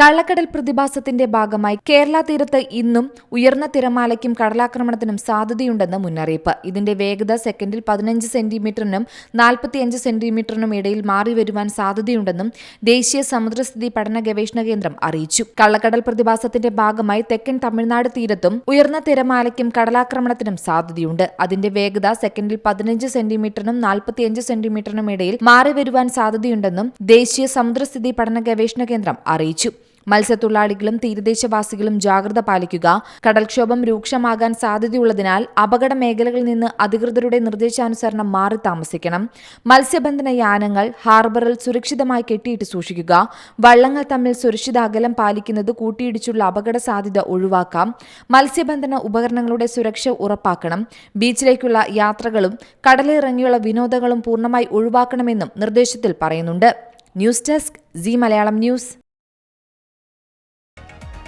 കള്ളക്കടൽ പ്രതിഭാസത്തിന്റെ ഭാഗമായി കേരള തീരത്ത് ഇന്നും ഉയർന്ന തിരമാലയ്ക്കും കടലാക്രമണത്തിനും സാധ്യതയുണ്ടെന്ന് മുന്നറിയിപ്പ്. ഇതിന്റെ വേഗത സെക്കൻഡിൽ പതിനഞ്ച് സെന്റിമീറ്ററിനും നാൽപ്പത്തിയഞ്ച് സെന്റിമീറ്ററിനും ഇടയിൽ മാറി വരുവാൻ സാധ്യതയുണ്ടെന്നും ദേശീയ സമുദ്രസ്ഥിതി പഠന ഗവേഷണ കേന്ദ്രം അറിയിച്ചു. കള്ളക്കടൽ പ്രതിഭാസത്തിന്റെ ഭാഗമായി തെക്കൻ തമിഴ്നാട് തീരത്തും ഉയർന്ന തിരമാലയ്ക്കും കടലാക്രമണത്തിനും സാധ്യതയുണ്ട്. അതിന്റെ വേഗത സെക്കൻഡിൽ പതിനഞ്ച് സെന്റിമീറ്ററിനും നാൽപ്പത്തിയഞ്ച് സെന്റിമീറ്ററിനും ഇടയിൽ മാറി വരുവാൻ സാധ്യതയുണ്ടെന്നും ദേശീയ സമുദ്രസ്ഥിതി പഠന ഗവേഷണ കേന്ദ്രം അറിയിച്ചു. മത്സ്യത്തൊഴിലാളികളും തീരദേശവാസികളും ജാഗ്രത പാലിക്കുക. കടൽക്ഷോഭം രൂക്ഷമാകാൻ സാധ്യതയുള്ളതിനാൽ അപകട മേഖലകളിൽ നിന്ന് അധികൃതരുടെ നിർദ്ദേശാനുസരണം മാറി താമസിക്കണം. മത്സ്യബന്ധന യാനങ്ങൾ ഹാർബറിൽ സുരക്ഷിതമായി കെട്ടിയിട്ട് സൂക്ഷിക്കുക. വള്ളങ്ങൾ തമ്മിൽ സുരക്ഷിത അകലം പാലിക്കുന്നത് കൂട്ടിയിടിച്ചുള്ള അപകട സാധ്യത ഒഴിവാക്കാം. മത്സ്യബന്ധന ഉപകരണങ്ങളുടെ സുരക്ഷ ഉറപ്പാക്കണം. ബീച്ചിലേക്കുള്ള യാത്രകളും കടലിറങ്ങിയുള്ള വിനോദങ്ങളും പൂർണമായി ഒഴിവാക്കണമെന്നും നിർദ്ദേശത്തിൽ പറയുന്നുണ്ട്. News desk C Malayalam news.